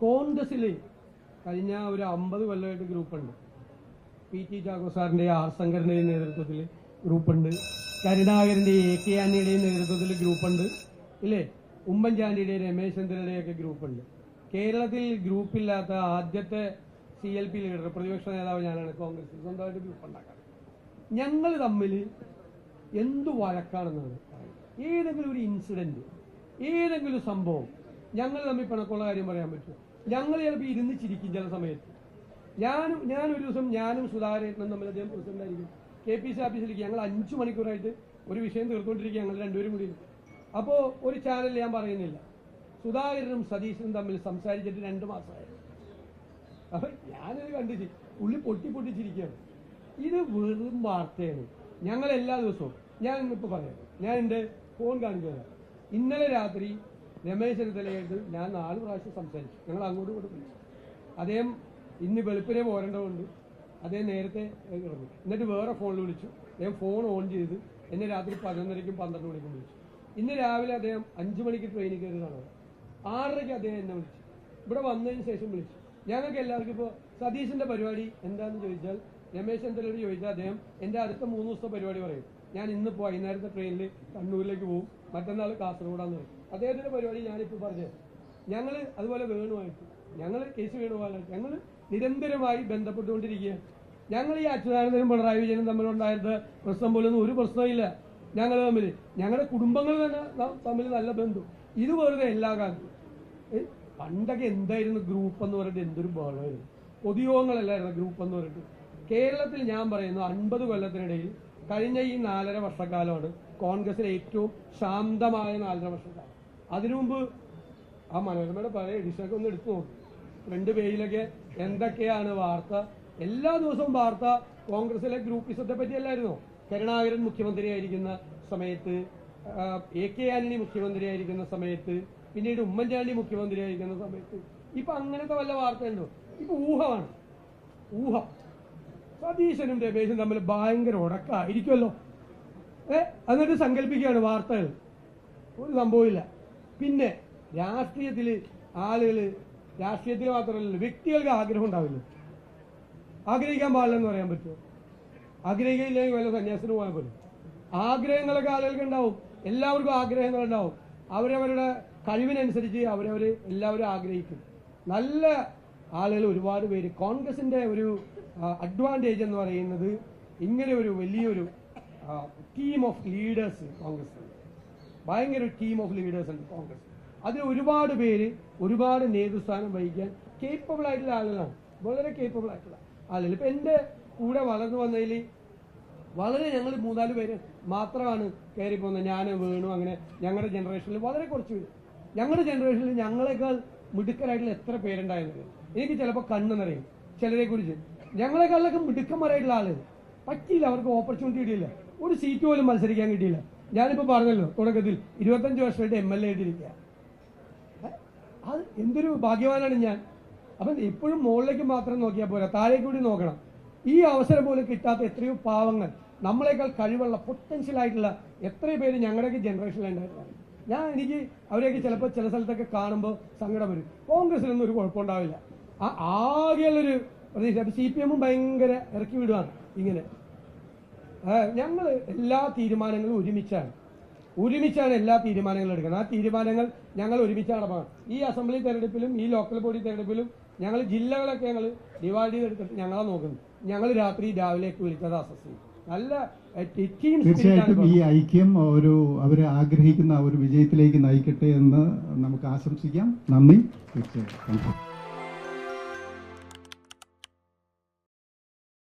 കോൺഗ്രസിൽ കഴിഞ്ഞ ഒരു അമ്പത് കൊല്ലമായിട്ട് ഗ്രൂപ്പുണ്ട്. പി ടി ചാക്കോ സാറിന്റെ ആർ സംഘടനയുടെ നേതൃത്വത്തിൽ ഗ്രൂപ്പുണ്ട്. കരുണാകരന്റെ എ കെ ആന്റിയുടെയും നേതൃത്വത്തിൽ ഗ്രൂപ്പുണ്ട്. ഇല്ലേ? ഉമ്മൻചാണ്ടിയുടെയും രമേശ് ചന്ദ്രയുടെയും ഒക്കെ ഗ്രൂപ്പുണ്ട്. കേരളത്തിൽ ഗ്രൂപ്പില്ലാത്ത ആദ്യത്തെ സി എൽ പി ലീഡർ പ്രതിപക്ഷ നേതാവ് ഞാനാണ് കോൺഗ്രസ് സ്വന്തമായിട്ട് ഗ്രൂപ്പ് ഉണ്ടാക്കാൻ ഞങ്ങൾ തമ്മിൽ എന്തു വഴക്കാണെന്നാണ്. ഏതെങ്കിലും ഒരു ഇൻസിഡന്റ് ഏതെങ്കിലും സംഭവം ഞങ്ങൾ തമ്മിൽ പിണക്കുള്ള കാര്യം പറയാൻ പറ്റുമോ? ഞങ്ങൾ ചിലപ്പോൾ ഇരുന്ന് ചിരിക്കും ചില സമയത്ത്. ഞാനും ഞാൻ ഒരു ദിവസം ഞാനും സുധാകരേട്ടനും തമ്മിൽ അദ്ദേഹം പ്രസിഡന്റായിരിക്കും കെ പി സി ഓഫീസിലേക്ക് ഞങ്ങൾ അഞ്ച് മണിക്കൂറായിട്ട് ഒരു വിഷയം തീർത്തുകൊണ്ടിരിക്കുക ഞങ്ങൾ രണ്ടുപേരും കൂടി. അപ്പോൾ ഒരു ചാനൽ ഞാൻ പറയുന്നില്ല. സുധാകരനും സതീശനും തമ്മിൽ സംസാരിച്ചിട്ട് രണ്ട് മാസമായിരുന്നു അപ്പൊ ഞാനത് കണ്ടിട്ട് ഉള്ളി പൊട്ടി പൊട്ടിച്ചിരിക്കുകയാണ്. ഇത് വെറും വാർത്തയാണ്. ഞങ്ങൾ എല്ലാ ദിവസവും ഞാൻ ഇന്നിപ്പോൾ പറയാം. ഞാൻ എന്റെ ഫോൺ കാണിച്ചു ഇന്നലെ രാത്രി രമേശ് ചെന്നിത്തലയായിട്ട് ഞാൻ നാല് പ്രാവശ്യം സംസാരിച്ചു. ഞങ്ങൾ അങ്ങോട്ട് ഇങ്ങോട്ടും അദ്ദേഹം ഇന്ന് വെളുപ്പിനെ പോരേണ്ടതുകൊണ്ട് അദ്ദേഹം നേരത്തെ കിടന്നു എന്നിട്ട് വേറെ ഫോണിൽ വിളിച്ചു. അദ്ദേഹം ഫോൺ ഓൺ ചെയ്ത് എന്നെ രാത്രി പതിനൊന്നരയ്ക്കും പന്ത്രണ്ട് മണിക്കും വിളിച്ചു. ഇന്ന് രാവിലെ അദ്ദേഹം അഞ്ചു മണിക്ക് ട്രെയിനിൽ കയറിയതാണ് ആറരയ്ക്ക് അദ്ദേഹം എന്നെ വിളിച്ചു. ഇവിടെ വന്നതിന് ശേഷം വിളിച്ചു. ഞങ്ങൾക്ക് എല്ലാവർക്കും ഇപ്പോൾ സതീശിന്റെ പരിപാടി എന്താണെന്ന് ചോദിച്ചാൽ രമേശ് ചന്ദ്രയോട് ചോദിച്ചാൽ അദ്ദേഹം എന്റെ അടുത്ത മൂന്ന് ദിവസത്തെ പരിപാടി പറയും. ഞാൻ ഇന്ന് വൈകുന്നേരത്തെ ട്രെയിനിൽ കണ്ണൂരിലേക്ക് പോകും മറ്റന്നാൾ കാസർഗോഡാന്ന് പറയും. അദ്ദേഹത്തിന്റെ പരിപാടി ഞാനിപ്പോൾ പറഞ്ഞത് ഞങ്ങൾ അതുപോലെ വേണുമായിട്ട് ഞങ്ങൾ കേസ് വേണുമായിട്ട് ഞങ്ങൾ നിരന്തരമായി ബന്ധപ്പെട്ടുകൊണ്ടിരിക്കുകയാണ്. ഞങ്ങൾ ഈ അച്യുതാനന്ദനും പിണറായി വിജയനും തമ്മിലുണ്ടായിരുന്ന പ്രശ്നം പോലൊന്നും ഒരു പ്രശ്നമില്ല ഞങ്ങൾ തമ്മിൽ ഞങ്ങളുടെ കുടുംബങ്ങൾ തന്നെ തമ്മിൽ നല്ല ബന്ധു. ഇത് വെറുതെ എല്ലാ കാലത്തും. പണ്ടൊക്കെ എന്തായിരുന്നു ഗ്രൂപ്പ് എന്ന് പറഞ്ഞിട്ട് എന്തൊരു ബഹളമായിരുന്നു. പൊതുയോഗങ്ങളല്ലായിരുന്നു ഗ്രൂപ്പ് എന്ന് പറഞ്ഞിട്ട്. കേരളത്തിൽ ഞാൻ പറയുന്നു അൻപത് കൊല്ലത്തിനിടയിൽ കഴിഞ്ഞ ഈ നാലര വർഷക്കാലമാണ് കോൺഗ്രസിലെ ഏറ്റവും ശാന്തമായ നാലര വർഷക്കാലം. അതിനു മുമ്പ് ആ മനോരമയുടെ പല എഡിഷനൊക്കെ ഒന്ന് എടുത്തു നോക്കും. ഫ്രണ്ട് പേജിലൊക്കെ എന്തൊക്കെയാണ് വാർത്ത? എല്ലാ ദിവസവും വാർത്ത കോൺഗ്രസിലെ ഗ്രൂപ്പിസത്തെ പറ്റിയല്ലായിരുന്നോ? കരുണാകരൻ മുഖ്യമന്ത്രിയായിരിക്കുന്ന സമയത്ത് എ കെ ആന്റണി മുഖ്യമന്ത്രിയായിരിക്കുന്ന സമയത്ത് പിന്നീട് ഉമ്മൻചാണ്ടി മുഖ്യമന്ത്രിയായിരിക്കുന്ന സമയത്ത്. ഇപ്പൊ അങ്ങനത്തെ വല്ല വാർത്തയുണ്ടോ? ഇപ്പൊ ഊഹമാണ്. ഊഹം. സതീശനും രമേശും തമ്മിൽ ഭയങ്കര ഉടക്കായിരിക്കുമല്ലോ. ഏ? എന്നിട്ട് സങ്കല്പിക്കുകയാണ് വാർത്തകൾ. ഒരു സംഭവമില്ല പിന്നെ രാഷ്ട്രീയത്തിൽ ആളുകൾ രാഷ്ട്രീയത്തിൽ മാത്രമല്ല വ്യക്തികൾക്ക് ആഗ്രഹം ഉണ്ടാവില്ല? ആഗ്രഹിക്കാൻ പാടില്ലെന്ന് പറയാൻ പറ്റുമോ? ആഗ്രഹിക്കില്ലെങ്കിൽ വല്ല സന്യാസത്തിന് പോകാൻ പറ്റും ആഗ്രഹങ്ങളൊക്കെ ആളുകൾക്ക് ഉണ്ടാവും. എല്ലാവർക്കും ആഗ്രഹങ്ങൾ ഉണ്ടാവും അവരവരുടെ കഴിവിനനുസരിച്ച് അവരവർ എല്ലാവരും ആഗ്രഹിക്കും. നല്ല ആളുകൾ ഒരുപാട് പേര്. കോൺഗ്രസിന്റെ ഒരു അഡ്വാന്റേജ് എന്ന് പറയുന്നത് ഇങ്ങനെ ഒരു വലിയൊരു ടീം ഓഫ് ലീഡേഴ്സ് കോൺഗ്രസ്. ഭയങ്കര ഒരു ടീം ഓഫ് ലീഡേഴ്സ് ഉണ്ട് കോൺഗ്രസ്. അതിൽ ഒരുപാട് പേര് ഒരുപാട് നേതൃസ്ഥാനം വഹിക്കാൻ കേപ്പബിൾ ആയിട്ടുള്ള ആളുകളാണ്. വളരെ കേപ്പബിൾ ആയിട്ടുള്ള ആളുകൾ. ഇപ്പൊ എന്റെ കൂടെ വളർന്നു വന്നതിൽ വളരെ ഞങ്ങൾ മൂന്നാൽ പേര് മാത്രമാണ് കയറി പോകുന്നത്. ഞാൻ വേണു അങ്ങനെ ഞങ്ങളുടെ ജനറേഷനിൽ വളരെ കുറച്ച് പേര്. ഞങ്ങളുടെ ജനറേഷനിൽ ഞങ്ങളെക്കാൾ മിടുക്കരായിട്ടുള്ള എത്ര പേരുണ്ടായിരുന്നത്? എനിക്ക് ചിലപ്പോൾ കണ്ണ് നിറയും ചിലരെ കുറിച്ച്. ഞങ്ങളെക്കാളിലൊക്കെ മിടുക്കന്മാരായിട്ടുള്ള ആൾ. പറ്റിയില്ല അവർക്ക് ഓപ്പർച്യൂണിറ്റി കിട്ടിയില്ല. ഒരു സീറ്റ് പോലും മത്സരിക്കാൻ കിട്ടിയില്ല. ഞാനിപ്പോ പറഞ്ഞല്ലോ തുടക്കത്തിൽ ഇരുപത്തഞ്ച് വർഷമായിട്ട് എം എൽ എ ആയിട്ടിരിക്കുക? അത് എന്തൊരു ഭാഗ്യവാനാണ് ഞാൻ. അപ്പം എപ്പോഴും മുകളിലേക്ക് മാത്രം നോക്കിയാൽ പോരാ താഴേക്ക് കൂടി നോക്കണം. ഈ അവസരം പോലും കിട്ടാത്ത എത്രയോ പാവങ്ങൾ നമ്മളെക്കാൾ കഴിവുള്ള പൊട്ടൻഷ്യൽ ആയിട്ടുള്ള എത്രയോ പേര് ഞങ്ങളുടെയൊക്കെ ജനറേഷനിൽ ഉണ്ടായിരുന്നതാണ് ഞാൻ എനിക്ക് അവരെയൊക്കെ ചിലപ്പോൾ ചില സ്ഥലത്തൊക്കെ കാണുമ്പോൾ സങ്കടം വരും. കോൺഗ്രസിനൊന്നും ഒരു കുഴപ്പമുണ്ടാവില്ല. ആ ആകെയുള്ളൊരു പ്രതീക്ഷ. സി പി എമ്മും ഭയങ്കര ഇറക്കി വിടുവാണ് ഇങ്ങനെ. ഞങ്ങൾ എല്ലാ തീരുമാനങ്ങളും ഒരുമിച്ചാണ്. ഒരുമിച്ചാണ് എല്ലാ തീരുമാനങ്ങളും എടുക്കുന്നത്. ആ തീരുമാനങ്ങൾ ഞങ്ങൾ ഒരുമിച്ചാണ് ഈ അസംബ്ലി തെരഞ്ഞെടുപ്പിലും ഈ ലോക്കൽ ബോഡി തെരഞ്ഞെടുപ്പിലും ഞങ്ങൾ ജില്ലകളൊക്കെ ഞങ്ങൾ ഡിവൈഡ് ചെയ്തെടുത്തിട്ട് ഞങ്ങളാ നോക്കുന്നത് ഞങ്ങൾ രാത്രി രാവിലേക്ക് വിളിച്ചത് അസസ് നല്ല ടീം തീർച്ചയായിട്ടും ഈ ഐക്യം ഒരു അവർ ആഗ്രഹിക്കുന്ന ഒരു വിജയത്തിലേക്ക് നയിക്കട്ടെ എന്ന് നമുക്ക് ആശംസിക്കാം. നന്ദി. തീർച്ചയായിട്ടും.